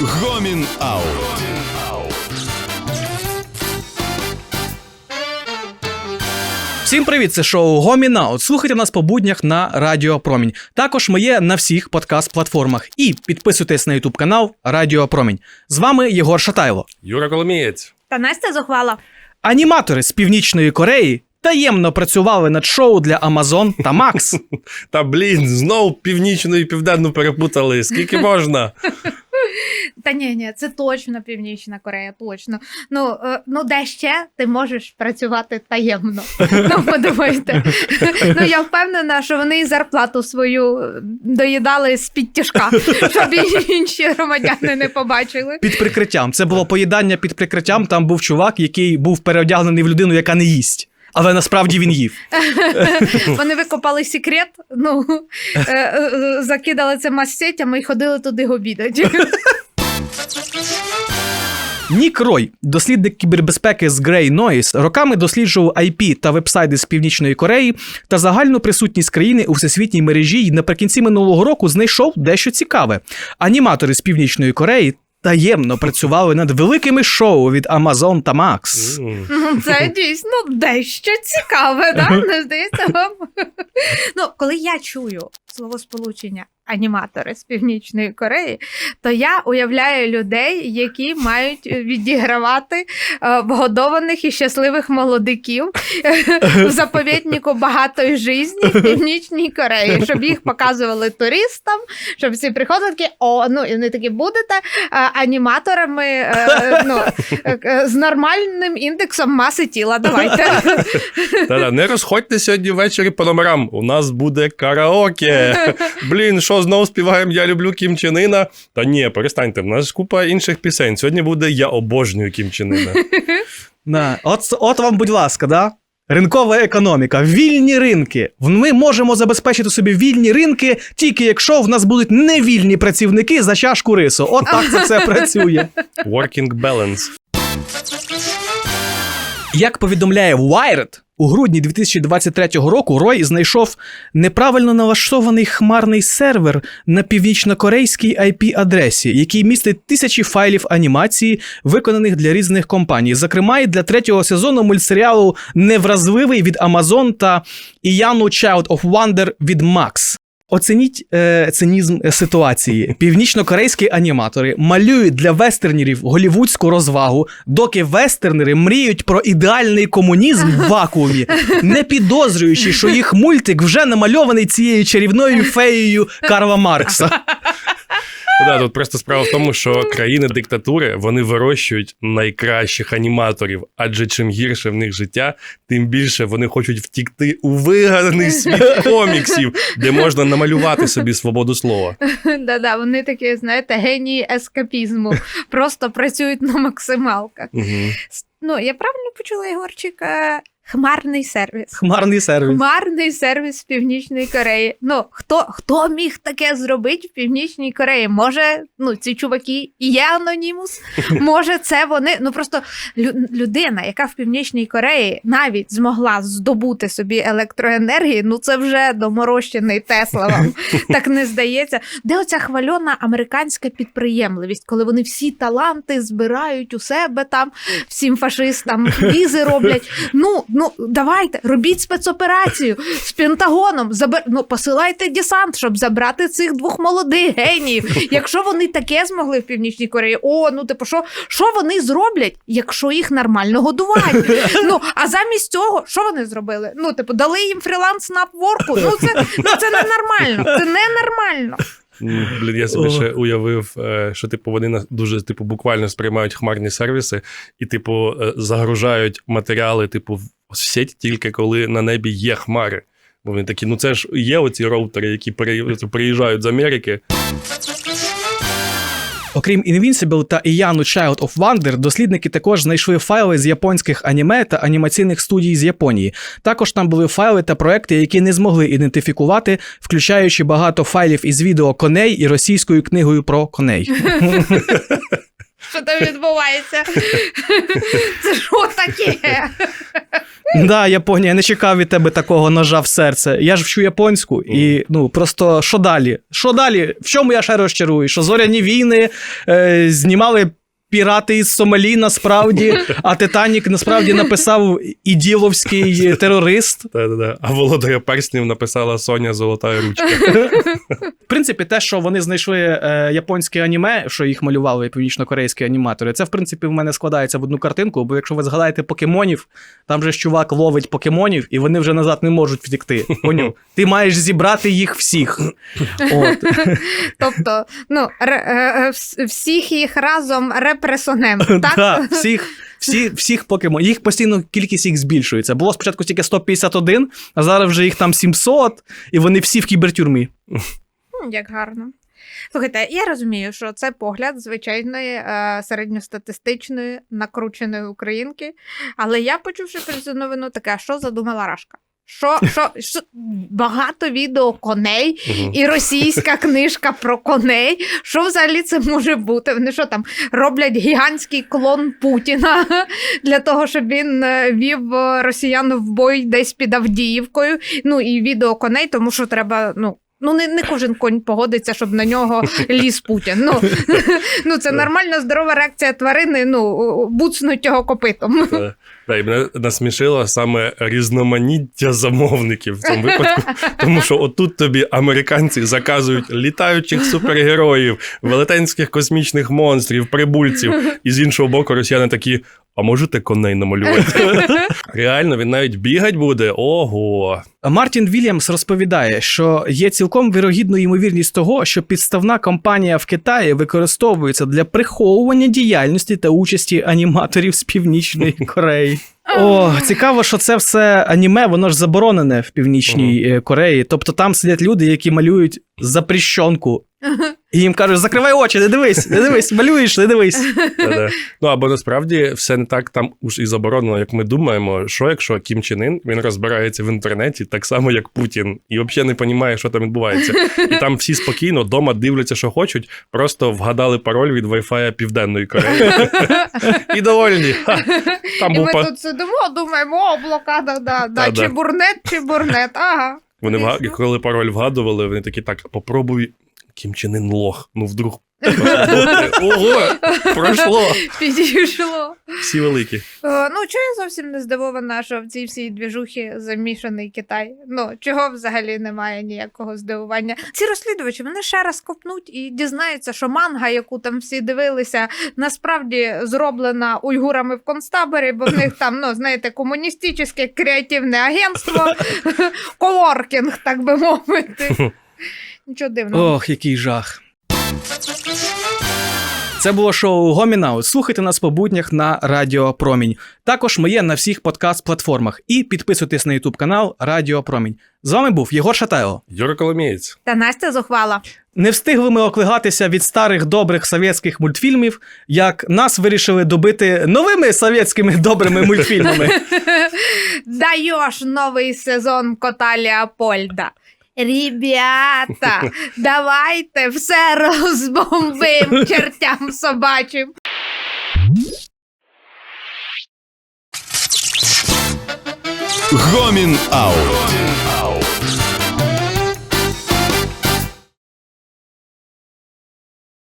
Гомін Аут. Всім привіт, це шоу Гомінаут. Слухайте нас по буднях на Радіо Промінь. Також ми є на всіх подкаст-платформах. І підписуйтесь на Ютуб канал Радіо Промінь. З вами Єгор Шатайло. Юра Коломієць. Та Настя зухвала. Аніматори з Північної Кореї таємно працювали над шоу для Amazon та Max. Та блін, знов північну і південну перепутали. Скільки можна? Та ні, ні, це точно Північна Корея, точно. Ну, е, ну де ще ти можеш працювати таємно? Ну, подумайте. Ну, я впевнена, що вони і зарплату свою доїдали з підтяжка, щоб інші громадяни не побачили. Під прикриттям. Це було поїдання під прикриттям. Там був чувак, який був переодягнений в людину, яка не їсть. Але насправді він їв. Вони викопали секрет, ну е, е, закидали це мастетями і ходили туди обідати. Нік Рой, дослідник кібербезпеки з Grey Noise, роками досліджував IP та вебсайти з Північної Кореї та загальну присутність країни у всесвітній мережі і наприкінці минулого року знайшов дещо цікаве. Аніматори з Північної Кореї таємно працювали над великими шоу від Amazon та Max. Це дійсно дещо цікаве, да? не здається вам? Ну, коли я чую словосполучення аніматори з Північної Кореї, то я уявляю людей, які мають відігравати е, вгодованих і щасливих молодиків в заповіднику багатої житті в Північній Кореї, щоб їх показували туристам, щоб всі приходили такі, о, ну і вони такі будете е, аніматорами е, ну, е, е, з нормальним індексом маси тіла. Давайте. Не розходьте сьогодні ввечері по номерам. У нас буде караоке. Блін, що знов співаємо Я люблю Кім Чен Іна? Та ні, перестаньте, в нас купа інших пісень. Сьогодні буде Я обожнюю Кім Чен Іна. На, от, от вам, будь ласка, да? Ринкова економіка, вільні ринки. Ми можемо забезпечити собі вільні ринки, тільки якщо в нас будуть невільні працівники за чашку рису. От так це все працює. Working balance. Як повідомляє Wired, у грудні 2023 року Рой знайшов неправильно налаштований хмарний сервер на північнокорейській IP-адресі, який містить тисячі файлів анімації, виконаних для різних компаній, зокрема і для третього сезону мультсеріалу Невразливий від Amazon та Іяну Child of Wonder від Max. Оцініть е, цинізм ситуації: ситуації. Північнокорейські аніматори малюють для вестернерів голівудську розвагу, доки вестернери мріють про ідеальний комунізм в вакуумі, не підозрюючи, що їх мультик вже намальований цією чарівною феєю Карла Маркса. Да, тут просто справа в тому, що країни диктатури вони вирощують найкращих аніматорів, адже чим гірше в них життя, тим більше вони хочуть втікти у вигаданий світ коміксів, де можна намалювати собі свободу слова. Да-да, вони такі, знаєте, генії ескапізму. Просто працюють на максималках. Угу. Ну, я правильно почула, Ігорчик? Хмарний сервіс. Хмарний сервіс. Хмарний сервіс Північної Кореї. Ну, хто, хто міг таке зробити в Північній Кореї? Може, ну, ці чуваки і є анонімус? Може, це вони. Ну просто лю- людина, яка в Північній Кореї навіть змогла здобути собі електроенергії, ну це вже доморощений Тесла вам. Так не здається. Де оця хвальона американська підприємливість, коли вони всі таланти збирають у себе там, всім фашистам візи роблять. Ну, ну давайте, робіть спецоперацію з Пентагоном. Забер... Ну, посилайте десант, щоб забрати цих двох молодих геніїв. Якщо вони таке змогли в Північній Кореї, о, ну типу, що, що вони зроблять, якщо їх нормально годувати? Ну, а замість цього, що вони зробили? Ну, типу, дали їм фріланс на апворку. Ну, це, ну, це ненормально. Це ненормально. Блін, я собі ще уявив, е, що типу вони на- дуже типу буквально сприймають хмарні сервіси і, типу, е, загружають матеріали, типу, в сеть тільки коли на небі є хмари. Бо вони такі, ну це ж є оці роутери, які приїжджають з Америки. Окрім Invincible та Іяну Child of Wonder, дослідники також знайшли файли з японських аніме та анімаційних студій з Японії. Також там були файли та проекти, які не змогли ідентифікувати, включаючи багато файлів із відео коней і російською книгою про коней. Що там відбувається? Це що таке? Да, Японія, я не чекав від тебе такого ножа в серце. Я ж вчу японську, і ну просто що далі? Що далі? В чому я ще розчарую? Що зоряні війни е, знімали. Пірати із Сомалі насправді, а Титанік насправді написав іділовський терорист. А володаря перснів написала Соня Золота ручка. В принципі, те, що вони знайшли е, японське аніме, що їх малювали північно-корейські аніматори, це в принципі в мене складається в одну картинку. Бо якщо ви згадаєте покемонів, там же ж чувак ловить покемонів, і вони вже назад не можуть втікти. Поняв? Ти маєш зібрати їх всіх. От. Тобто, ну, е, е, вс- всіх їх разом репресонем, так? Да, всіх, всі, всіх покемонів. Їх постійно кількість їх збільшується. Було спочатку тільки 151, а зараз вже їх там 700, і вони всі в кібертюрмі. Як гарно. Слухайте, я розумію, що це погляд звичайної е, середньостатистичної накрученої українки, але я, почувши про цю новину, таке, а що задумала Рашка? Що, що, що багато відео коней і російська книжка про коней. Що взагалі це може бути? Вони що там роблять гігантський клон Путіна для того, щоб він е, вів е, росіян в бой десь під Авдіївкою. Ну і відео коней, тому що треба, ну. Ну, не, не кожен конь погодиться, щоб на нього ліз Путін. Ну, ну це нормальна здорова реакція тварини, ну, буцнуть його копитом. Та, і мене насмішило саме різноманіття замовників в цьому випадку, тому що отут тобі американці заказують літаючих супергероїв, велетенських космічних монстрів, прибульців, і з іншого боку, росіяни такі. А можете коней намалювати? Реально, він навіть бігать буде. Ого. Мартін Вільямс розповідає, що є цілком вірогідною ймовірність того, що підставна компанія в Китаї використовується для приховування діяльності та участі аніматорів з Північної Кореї. О, цікаво, що це все аніме, воно ж заборонене в Північній е, Кореї. Тобто там сидять люди, які малюють запрещенку. І їм кажуть, закривай очі, не дивись, не дивись, малюєш, не дивись. Ну або насправді все не так там уж і заборонено, як ми думаємо. Що якщо Кім Чен Ін, він розбирається в інтернеті так само, як Путін, і взагалі не розуміє, що там відбувається. І там всі спокійно вдома дивляться, що хочуть, просто вгадали пароль від Wi-Fi Південної Кореї. І довольні. Ха, Там І був ми па- тут сидимо, думаємо, о, блокада, да, да, Та-да. чи бурнет, чи бурнет, ага. Вони вга... Коли пароль вгадували, вони такі так, попробуй. Кім Чен Ін лох. Ну вдруг. Ого, пройшло. Підійшло. Всі великі. Е, Ну, чого я зовсім не здивована, що в цій всій двіжухі замішаний Китай. Ну, чого взагалі немає ніякого здивування. Ці розслідувачі вони ще раз копнуть і дізнаються, що манга, яку там всі дивилися, насправді зроблена уйгурами в концтаборі, бо в них там, ну, знаєте, комуністичне креативне агентство, коворкінг, так би мовити. Нічого дивного. Ох, який жах. Це було шоу Гомінаут. Слухайте нас по буднях на Радіо Промінь. Також ми є на всіх подкаст-платформах. І підписуйтесь на Ютуб канал Радіо Промінь. З вами був Єгор Шатайло. Юра Коломієць. Та Настя зухвала. Не встигли ми оклигатися від старих добрих совєтських мультфільмів, як нас вирішили добити новими совєтськими добрими мультфільмами. Даєш новий сезон кота Леопольда. Ребята, давайте все розбомбим чертям собачим. Гомін Аут.